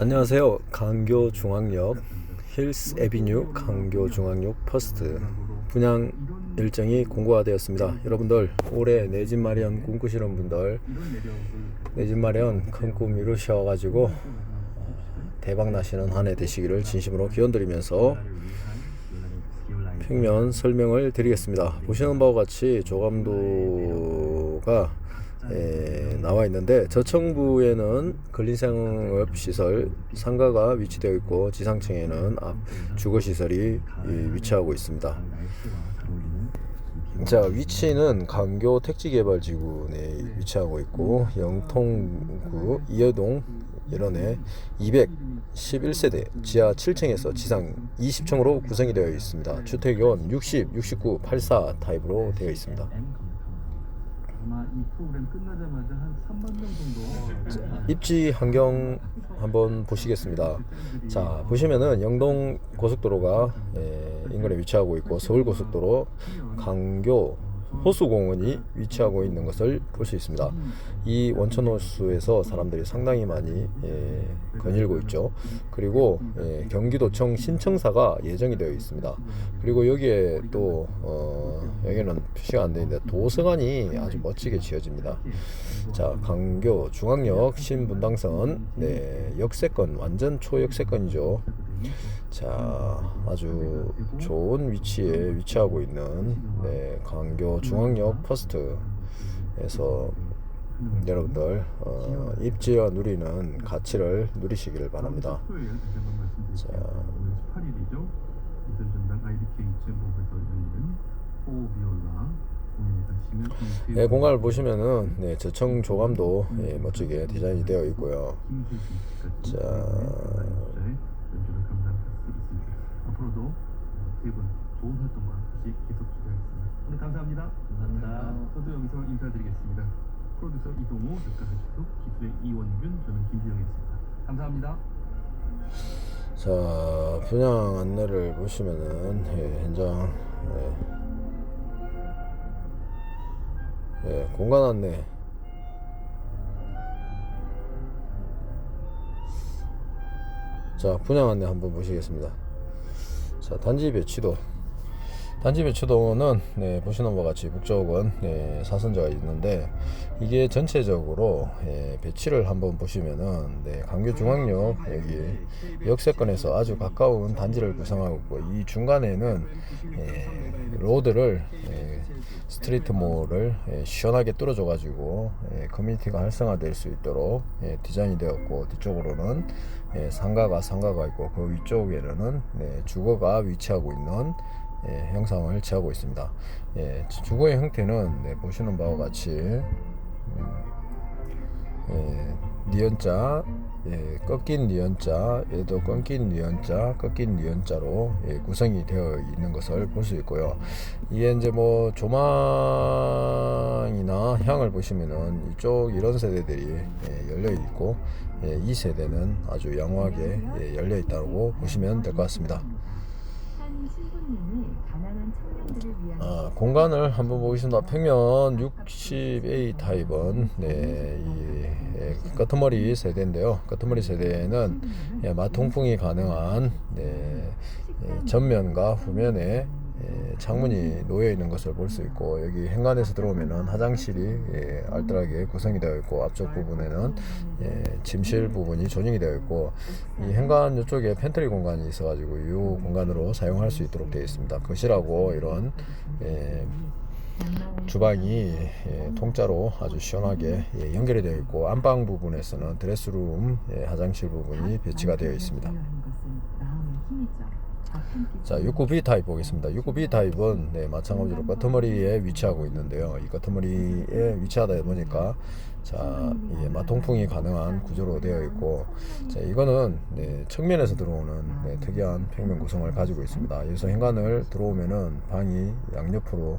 안녕하세요. 강교 중앙역 힐스 에비뉴 강교 중앙역 퍼스트 분양 일정이 공고가 되었습니다. 여러분들 올해 내 집 마련 꿈꾸시는 분들 내 집 마련 큰 꿈 이루셔가지고 대박 나시는 한 해 되시기를 진심으로 기원드리면서 평면 설명을 드리겠습니다. 보시는 바와 같이 조감도가 에, 나와 있는데 저층부에는 근린생업 시설 상가가 위치되어 있고 지상층에는 앞 주거 시설이 이, 위치하고 있습니다. 자 위치는 강교 택지개발지구 내에 위치하고 있고 영통구 이여동 일원에 211세대 지하 7층에서 지상 20층으로 구성이 되어 있습니다. 주택은 60, 69, 84 타입으로 되어 있습니다. 아마 이 프로그램 끝나자마자 한 3만 명 정도 입지 환경 한번 보시겠습니다. 자 보시면은 영동 고속도로가 예, 인근에 위치하고 있고 서울 고속도로 강교 호수공원이 위치하고 있는 것을 볼 수 있습니다. 이 원천호수에서 사람들이 상당히 많이 예, 거닐고 있죠. 그리고 예, 경기도청 신청사가 예정이 되어 있습니다. 그리고 여기에 또 어, 여기는 표시가 안 되어 있는데 도서관이 아주 멋지게 지어집니다. 자 강교 중앙역 신분당선 네, 역세권 완전 초역세권이죠. 자 아주 좋은 위치에 위치하고 있는 네, 강교 중앙역 퍼스트에서 여러분들 어, 입지와 누리는 가치를 누리시기를 바랍니다. 토요일 다시 한번 말씀드릴게요. 오늘 18일이죠. 이슬 전당 IDK 2.5에서 열리는 포비올라 공연에 가시면 네, 공간을 보시면은 네, 저층 조감도 예, 멋지게 디자인이 되어 있고요. 자. 연주를 감상할 수 있습니다. 앞으로도 세 분 좋은 활동과 다시 계속 기대하겠습니다. 오늘 감사합니다. 감사합니다. 저도 여기서 인사드리겠습니다. 프로듀서 이동호, 작가 한식숙, 기술의 이원균, 저는 김지영이었습니다. 감사합니다. 자 분양 안내를 보시면은 예, 현장 예, 예, 공간 안내 자 분양 안내 한번 보시겠습니다. 자 단지 배치도 단지 배치도는 네, 보시는 바와 같이 북쪽은 네, 사선자가 있는데 이게 전체적으로 예, 배치를 한번 보시면은 네, 강교 중앙역 여기 역세권에서 아주 가까운 단지를 구성하고 있고 이 중간에는 예, 로드를 예, 스트리트 몰을 예, 시원하게 뚫어줘 가지고 예, 커뮤니티가 활성화될 수 있도록 예, 디자인이 되었고 뒤쪽으로는 예, 상가가 상가가 있고 그 위쪽에는 네, 주거가 위치하고 있는 예, 형상을 취하고 있습니다. 예, 주거의 형태는 네, 보시는 바와 같이 음, 예, 니은자, 예, 꺾인 니은자, 얘도 꺾인 니은자, 꺾인 니은자로 예, 구성이 되어 있는 것을 볼 수 있고요. 이게 이제 뭐 조망이나 향을 보시면은 이쪽 이런 세대들이 예, 열려 있고 예, 이 세대는 아주 양호하게 예, 열려 있다고 보시면 될 것 같습니다. 아, 공간을 한번 보겠습니다. 평면 60A 타입은 네, 이 예, 끄트머리 세대인데요. 끄트머리 세대는 예, 마통풍이 가능한 네, 예, 전면과 후면에 예, 창문이 놓여 있는 것을 볼 수 있고 여기 현관에서 들어오면은 화장실이 예, 알뜰하게 구성이 되어 있고 앞쪽 부분에는 예, 침실 부분이 조정이 되어 있고 이 현관 이쪽에 팬트리 공간이 있어가지고 이 공간으로 사용할 수 있도록 되어 있습니다. 거실하고 이런 예, 주방이 예, 통짜로 아주 시원하게 예, 연결이 되어 있고 안방 부분에서는 드레스룸 예, 화장실 부분이 배치가 되어 있습니다. 자, 69B 타입 보겠습니다. 69B 타입은 네, 마찬가지로 끄트머리에 위치하고 있는데요. 이 끄트머리에 위치하다 보니까 자, 이게 마통풍이 가능한 구조로 되어 있고 자, 이거는 네, 측면에서 들어오는 네, 특이한 평면 구성을 가지고 있습니다. 여기서 현관을 들어오면은 방이 양옆으로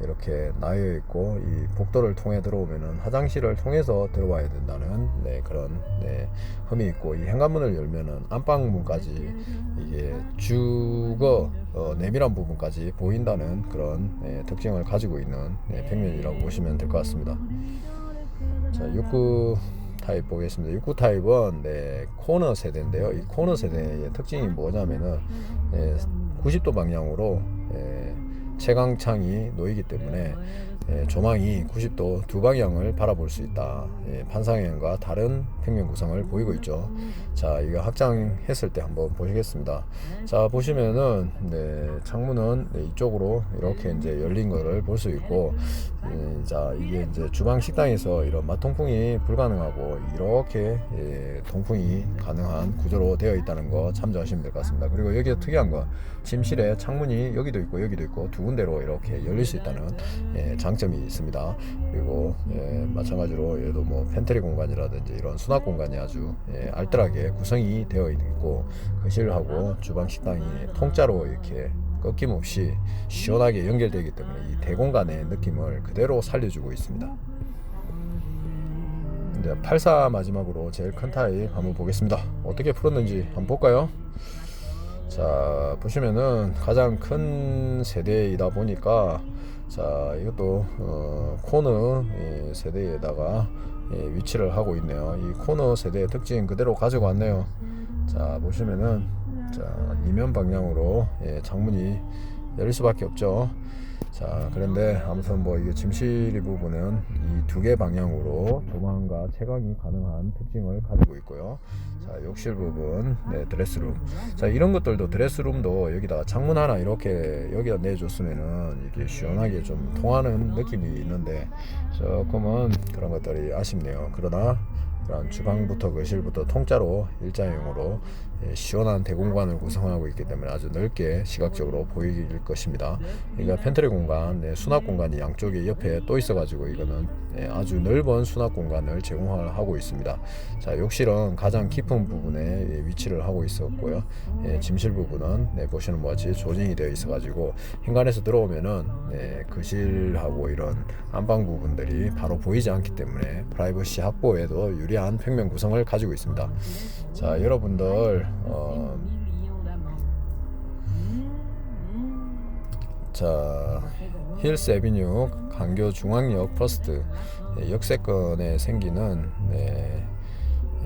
이렇게 나여 있고 이 복도를 통해 들어오면은 화장실을 통해서 들어와야 된다는 네, 그런 네, 흠이 있고 이 현관문을 열면은 안방문까지 이게 주거 어, 내밀한 부분까지 보인다는 그런 네, 특징을 가지고 있는 네, 평면이라고 보시면 될 것 같습니다. 자, 69 타입 보겠습니다. 입구 타입은 네, 코너 세대인데요. 이 코너 세대의 특징이 뭐냐면은 예, 90도 방향으로 예, 채광창이 놓이기 때문에 예, 조망이 90도 두 방향을 바라볼 수 있다. 예, 판상형과 다른 평면 구성을 보이고 있죠. 자, 이거 확장했을 때 한번 보시겠습니다. 자, 보시면은 네, 창문은 네, 이쪽으로 이렇게 이제 열린 거를 볼 수 있고, 예, 자, 이게 이제 주방 식당에서 이런 맛통풍이 불가능하고 이렇게 예, 통풍이 가능한 구조로 되어 있다는 거 참조하시면 될 것 같습니다. 그리고 여기가 특이한 거, 침실에 창문이 여기도 있고 여기도 있고 두 군데로 이렇게 열릴 수 있다는 예, 장 점이 있습니다. 그리고 예, 마찬가지로 얘도 뭐 팬트리 공간이라든지 이런 수납 공간이 아주 예, 알뜰하게 구성이 되어 있고 거실하고 주방 식당이 통짜로 이렇게 꺾임없이 시원하게 연결되기 때문에 이 대공간의 느낌을 그대로 살려주고 있습니다. 이제 84 마지막으로 제일 큰 타입 한번 보겠습니다. 어떻게 풀었는지 한번 볼까요? 자 보시면은 가장 큰 세대이다 보니까 자 이것도 어, 코너 예, 세대에다가 예, 위치를 하고 있네요. 이 코너 세대의 특징 그대로 가지고 왔네요. 자 보시면은 자 이면 방향으로 예, 창문이 열릴 수밖에 없죠. 자 그런데 아무튼 뭐 이게 짐실 이 부분은 이 두 개 방향으로 조망과 채광이 가능한 특징을 가지고 있고요. 자 욕실 부분, 네 드레스룸. 자 이런 것들도 드레스룸도 여기다가 창문 하나 이렇게 여기다 내줬으면은 이게 시원하게 좀 통하는 느낌이 있는데 조금은 그런 것들이 아쉽네요. 그러나 그런 주방부터 거실부터 통짜로 일자형으로 예, 시원한 대공간을 구성하고 있기 때문에 아주 넓게 시각적으로 보일 것입니다. 그러니까 팬트리 공간, 네, 수납 공간이 양쪽에 옆에 또 있어가지고 이거는 예, 아주 넓은 수납 공간을 제공하고 있습니다. 자 욕실은 가장 깊은 부분에 예, 위치를 하고 있었고요. 예, 짐실 부분은 네, 보시는 것 같이 조진이 되어 있어가지고 현관에서 들어오면은 네, 거실하고 이런 안방 부분들이 바로 보이지 않기 때문에 프라이버시 확보에도 유리 한 평면 구성을 가지고 있습니다. 자 여러분들 어, 자 힐스 에비뉴 강교 중앙역 퍼스트 예, 역세권에 생기는 네,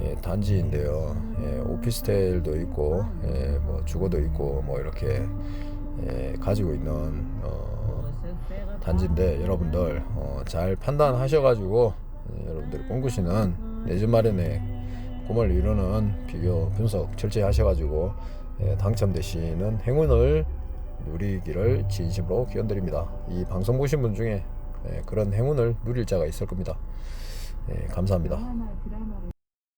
예, 단지인데요. 예, 오피스텔도 있고 예, 뭐 주거도 있고 뭐 이렇게 예, 가지고 있는 어, 단지인데 여러분들 어, 잘 판단하셔가지고 예, 여러분들이 꿈꾸시는 내집 마련에 꿈을 이루는 비교 분석 철저히 하셔가지고 예, 당첨되시는 행운을 누리기를 진심으로 기원드립니다. 이 방송 보신 분 중에 예, 그런 행운을 누릴 자가 있을 겁니다. 예, 감사합니다.